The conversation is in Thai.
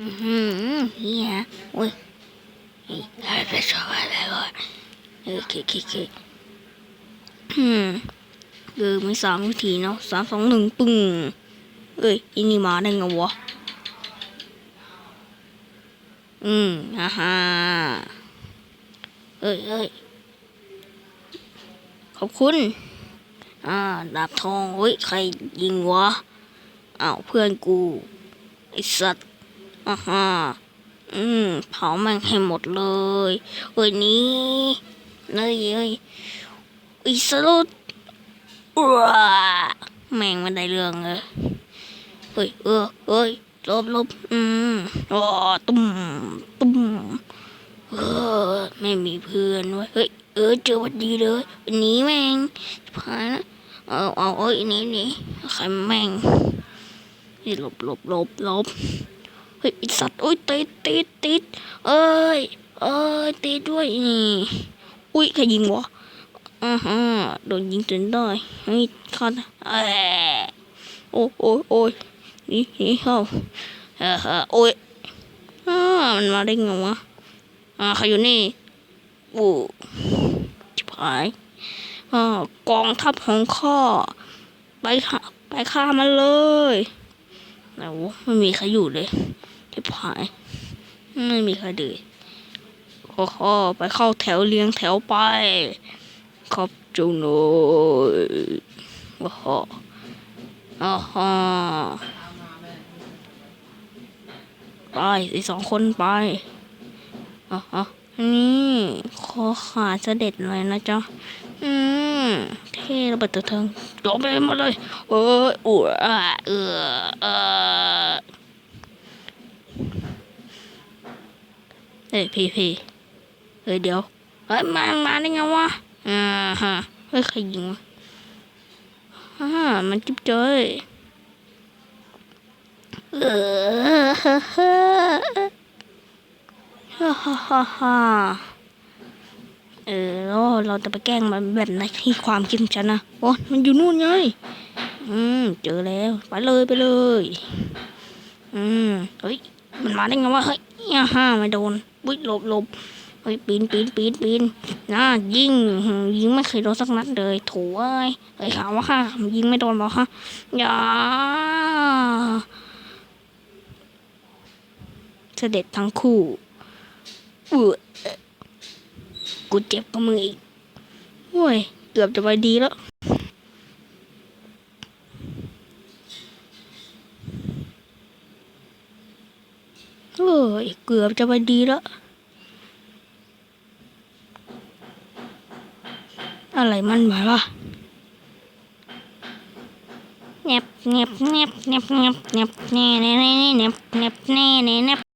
อืมเฮียโอ้ยเฮ้ยอะไปชอบอะไรก่อนเออเคเคเคอืมเออมีสามวิธีเนาะสามสองหนึ่งปึ้งเอ้ยอินี่มาได้ไงวะอืมอ่าฮะเอ้ยเอ้ยขอบคุณ อ่า ดาบทองเฮ้ย ใครยิงวะอ้าวเพื่อนกูไอสัตว์ อ่าฮะอืม เผาแม่งให้หมดเลยเอ้ยนี้เลยเอ้ยอิสรุดว้าแม่งไม่ได้เรื่องเลยเฮ้ยเออเฮ้ยลบลบอืมอ๋อตุ้มตุ้มเออไม่มีเพื่อนเว้ยเฮ้ยเออเจอวันดีเลยวันนี้แม่งพายนะเอาเอาเอ้ยนี่นี่ใครแม่งนี่หลบหลบหลบหลบ เฮ้ยสัตว์โอ้ยติดติดติดเอ้ยเอ้ยติดด้วยนี่อุ้ยใครยิงวะอ่าฮะโดนยิงจนได้เฮ้ยคันเอ้ยโอ้โอ้ยโอ้ยนี่นี่เข้าเออเออโอ้ยอ่ามันมาได้ไงวะอ่าใครอยู่นี่อู้ชิบหายอ่ากองทัพของข้าไปฆ่าไปฆ่ามันเลยไหนวไม่มีใครอยู่เลย ที่ผาย ไม่มีใครดื้อขอขอไปเข้าแถวเรียงแถวไปครับจ้าหน่ยโอ้โหอ๋อฮะไปอีสองคนไปอ๋อฮะนี่ขอขาเสด็จหน่อยนะจ๊ะ อืมเท่ระเบิดตัวเทิงโดนไปหมดเลย เอออ้วเออเออ เอ้ยพี่พี่เฮ้ยเดี๋ยวเฮ้ยมามาได้ไงวะอ่าฮะเฮ้ยใครยิงวะอ่ามันจิ๊บเจยเออฮ่าฮ่าฮ่าฮ่าฮ่าเออเราจะไปแกล้งมันแบบในที่ความคิดฉันนะโอ้มันอยู่นู่นไงอืมเจอแล้วไปเลยไปเลย อืมเฮ้ยมันมาได้ไงวะเฮ้ยอ่าฮ่าไม่โดน วิ่งหลบหลบเฮ้ยปีนปีนปีนปีนน่ายิงยิงไม่เคยโดนสักนัดเลยโถูเอ้ยเฮ้ยหาว่าค่ะยิงไม่โดนบอกฮะอย่าเสด็จทั้งคู่เออกูเจ็บกับมึงอีกโว้ยเกือบจะไปดีแล้ว เอ้ยเกือบจะไปดีแล้ว อะไรมันหมายวะเน็บเน็บเน็บเน็บเน็บเน็บแน่แน่แน่เน็บเน็บแน่แน่เน็บ